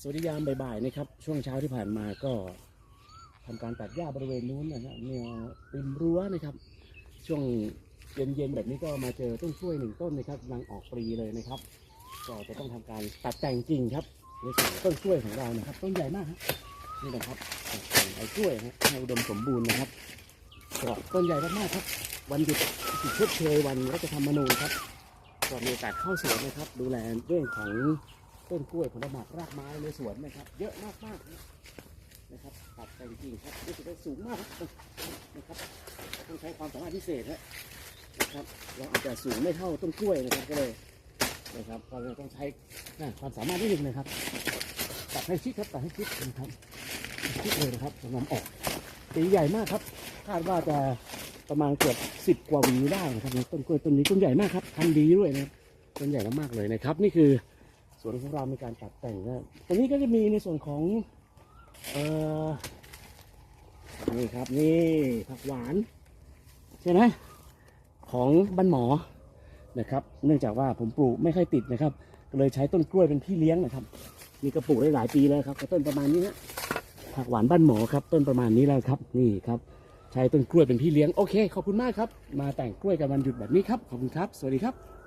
สวัสดียามบ่ายๆนะครับ ช่วงเช้าที่ผ่านมาก็ทำการตัดหญ้าบริเวณนู้นนะฮะแนวริมรั้วนะครับ ช่วงเย็นๆแบบนี้ก็มาเจอต้นกล้วยหนึ่งต้นนะครับกำลังออกปลีเลยนะครับ ก็จะต้องทำการตัดแต่งกิ่งครับในส่วนต้นกล้วยของเรานะครับ ต้นใหญ่มากครับนี่นะครับตัดแต่งไอ้กล้วยนะให้อุดมสมบูรณ์นะครับก็ต้นใหญ่มากๆครับ วันหยุดสุดชดเชยวันรัฐธรรมนูญครับก็มีโอกาสเข้าสวนนะครับ ดูแลเรื่องของ ต้นกล้วยผลไม้รากไม้ในสวนนะครับ เยอะมากมากนะครับตัดแต่งกิ่งครับรู้สึกว่าสูงมากครับนะครับต้องใช้ความสามารถพิเศษนะนะครับ เราอาจจะสูงไม่เท่าต้นกล้วยนะครับก็เลยนะครับก็เลยต้องใช้นะความสามารถนิดนึงนะครับตัดให้ชิดครับตัดให้ชิดนะครับชิดเลยนะครับกำออกตีใหญ่มากครับ คาดว่าจะประมาณเกือบสิบกว่าวีได้นะครับต้นกล้วยต้นนี้ต้นใหญ่มากครับพันดีด้วยนะครับต้นใหญ่มากๆเลยนะครับ นี่คือ ส่วนของเรามีการตัดแต่งนะตรงนี้ก็จะมีในส่วนของเออนี่ครับนี่ผักหวาน ใช่ไหมของบ้านหมอนะครับ เนื่องจากว่าผมปลูกไม่ค่อยติดนะครับก็เลยใช้ต้นกล้วยเป็นพี่เลี้ยงนะครับมีกระปลูกได้หลายปีแล้วครับต้นประมาณนี้นะผักหวานบ้านหมอครับ ต้นประมาณนี้แล้วครับ นี่ครับใช้ต้นกล้วยเป็นพี่เลี้ยงโอเคขอบคุณมากครับ มาแต่งกล้วยกันวันหยุดแบบนี้ครับขอบคุณครับ สวัสดีครับ